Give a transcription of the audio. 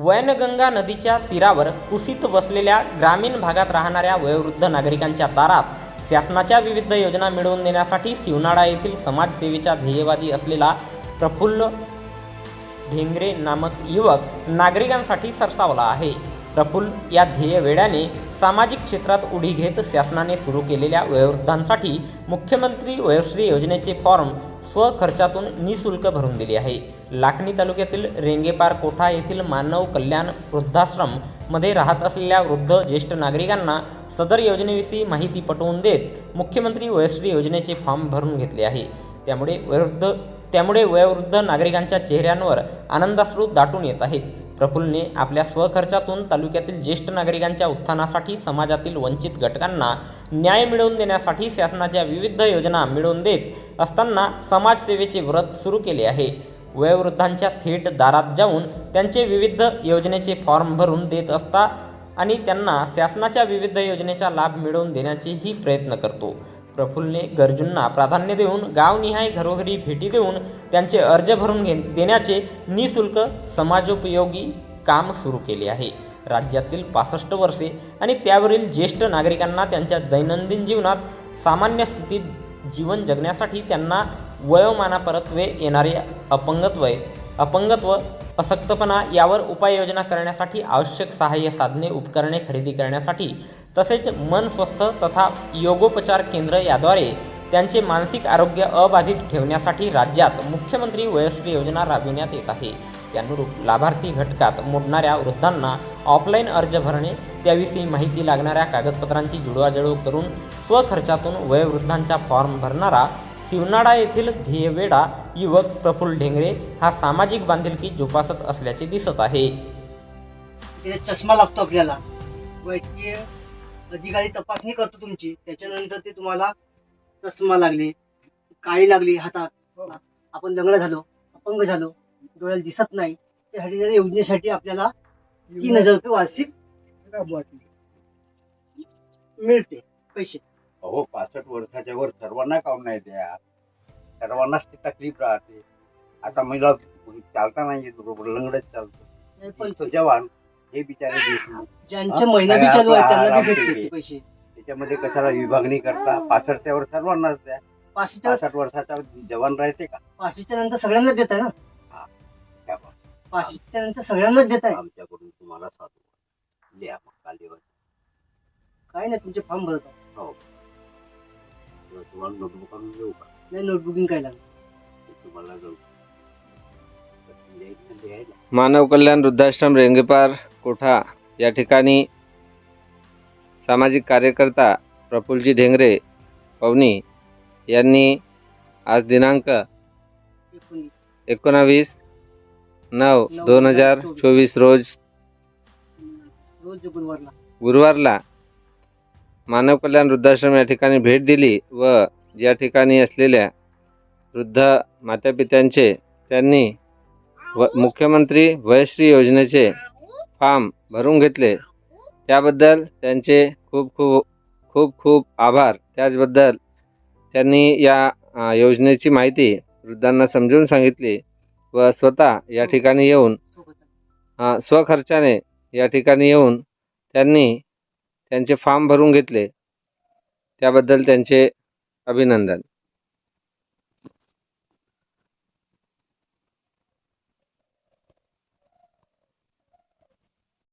वैनगंगा नदीच्या तीरावर कुसित वसलेल्या ग्रामीण भागात राहणाऱ्या वयोवृद्ध नागरिकांच्या दारात शासनाच्या विविध योजना मिळवून देण्यासाठी शिवनाळा येथील समाजसेवेच्या ध्येयवादी असलेला प्रफुल्ल ढेंगरे नामक युवक नागरिकांसाठी सरसावला आहे. प्रफुल्ल या ध्येय वेड्याने सामाजिक क्षेत्रात उडी घेत शासनाने सुरू केलेल्या वयोवृद्धांसाठी मुख्यमंत्री वयोश्री योजनेचे फॉर्म स्वखर्चातून निशुल्क भरून दिली आहे. लाखणी तालुक्यातील रेंगेपार कोठा येथील मानव कल्याण वृद्धाश्रममध्ये राहत असलेल्या वृद्ध ज्येष्ठ नागरिकांना सदर योजनेविषयी माहिती पटवून देत मुख्यमंत्री वयश्री योजनेचे फॉर्म भरून घेतले आहे. त्यामुळे वयोवृद्ध त्यामुळे वयोवृद्ध नागरिकांच्या चेहऱ्यांवर आनंदाश्रू दाटून येत आहेत. प्रफुल्लने आपल्या स्वखर्चातून तालुक्यातील ज्येष्ठ नागरिकांच्या उत्थानासाठी समाजातील वंचित घटकांना न्याय मिळवून देण्यासाठी शासनाच्या विविध योजना मिळवून देत असताना समाजसेवेचे व्रत सुरू केले आहे. वयोवृद्धांच्या थेट दारात जाऊन त्यांचे विविध योजनेचे फॉर्म भरून देत असता आणि त्यांना शासनाच्या विविध योजनेचा लाभ मिळवून देण्याचेही प्रयत्न करतो. प्रफुल्लने गरजूंना प्राधान्य देऊन गावनिहाय घरोघरी भेटी देऊन त्यांचे अर्ज भरून घे देण्याचे निशुल्क समाजोपयोगी काम सुरू केले आहे. राज्यातील पासष्ट वर्षे आणि त्यावरील ज्येष्ठ नागरिकांना त्यांच्या दैनंदिन जीवनात सामान्य स्थितीत जीवन जगण्यासाठी त्यांना वयोमानापरत्वे येणारे अपंगत्व अपंगत्व अशक्तपणा यावर उपाययोजना करण्यासाठी आवश्यक सहाय्य साधने उपकरणे खरेदी करण्यासाठी तसेच मन स्वस्थ तथा योगोपचार केंद्र याद्वारे त्यांचे मानसिक आरोग्य अबाधित ठेवण्यासाठी राज्यात मुख्यमंत्री वयस्वी योजना राबविण्यात येत आहे. त्यानुरूप लाभार्थी घटकात मोडणाऱ्या वृद्धांना ऑफलाईन अर्ज भरणे त्याविषयी माहिती लागणाऱ्या कागदपत्रांची जुळवाजुळव करून स्वखर्चातून वयोवृद्धांचा फॉर्म भरणारा शिवनाडा येथील ध्येयवेडा युवक प्रफुल्ल ढेंगरे हा सामाजिक बांधिलकी जोपासत असल्याचे दिसत आहे. चष्मा लागतो आपल्याला. वैद्यकीय अधिकारी तपासणी करतो तुमची. त्याच्यानंतर ते तुम्हाला चष्मा लागले काळी लागली हातात. आपण लंगडा झालो अपंग झालो डोळ्याला दिसत नाही. त्यासाठी त्या योजनेसाठी आपल्याला तीन हजार रुपये वार्षिक मिळते पैसे. अहो पासष्ट वर्षाच्या वर सर्वांना काम नाही द्या. सर्वांनाच ती तकलीफ राहते. आता मला कोणी चालता नाही येत बरोबर लंगडच चालतो. पण तो जवान हे बिचारे ज्यांचे? महिना बी चालू आहे त्यांना बी भेटते. ते पैसे. त्याच्यामध्ये कशाला विभागणी करता? पासष्टच्या वर सर्वांनाच द्या. पाचशेच्या पासष्ट वर्षाचा जवान राहते का? पाचशेच्या नंतर सगळ्यांनाच देत आहे ना? त्या पाचशेच्या नंतर सगळ्यांनाच देत आहे. आमच्याकडून तुम्हाला साधू लिहा मग कालीवर काय नाही तुमचे फॉर्म भरत. हो. किंवा तुम्हाला नोटबुक आणून देऊ का? नाही नोटबुकिंग काय लागलं ते तुम्हाला जाऊ लिहायला मानव कल्याण वृद्धाश्रम रेंगेपार. कोठा या ठिकाणी सामाजिक कार्यकर्ता प्रफुल्लजी ढेंगरे पवनी यांनी आज दिनांक एकोणावीस नऊ दोन हजार चोवीस. रोज गुरुवारला मानव कल्याण वृद्धाश्रम या ठिकाणी भेट दिली व या ठिकाणी असलेल्या वृद्ध मातापित्यांचे त्यांनी व मुख्यमंत्री वयश्री योजनेचे फॉर्म भरून घेतले. त्याबद्दल त्यांचे खूप खूप खूप खूप आभार. त्याचबद्दल त्यांनी या योजनेची माहिती वृद्धांना समजून सांगितली व स्वतः या ठिकाणी येऊन स्वखर्चाने या ठिकाणी येऊन त्यांनी त्यांचे फॉर्म भरून घेतले. त्याबद्दल त्यांचे अभिनंदन.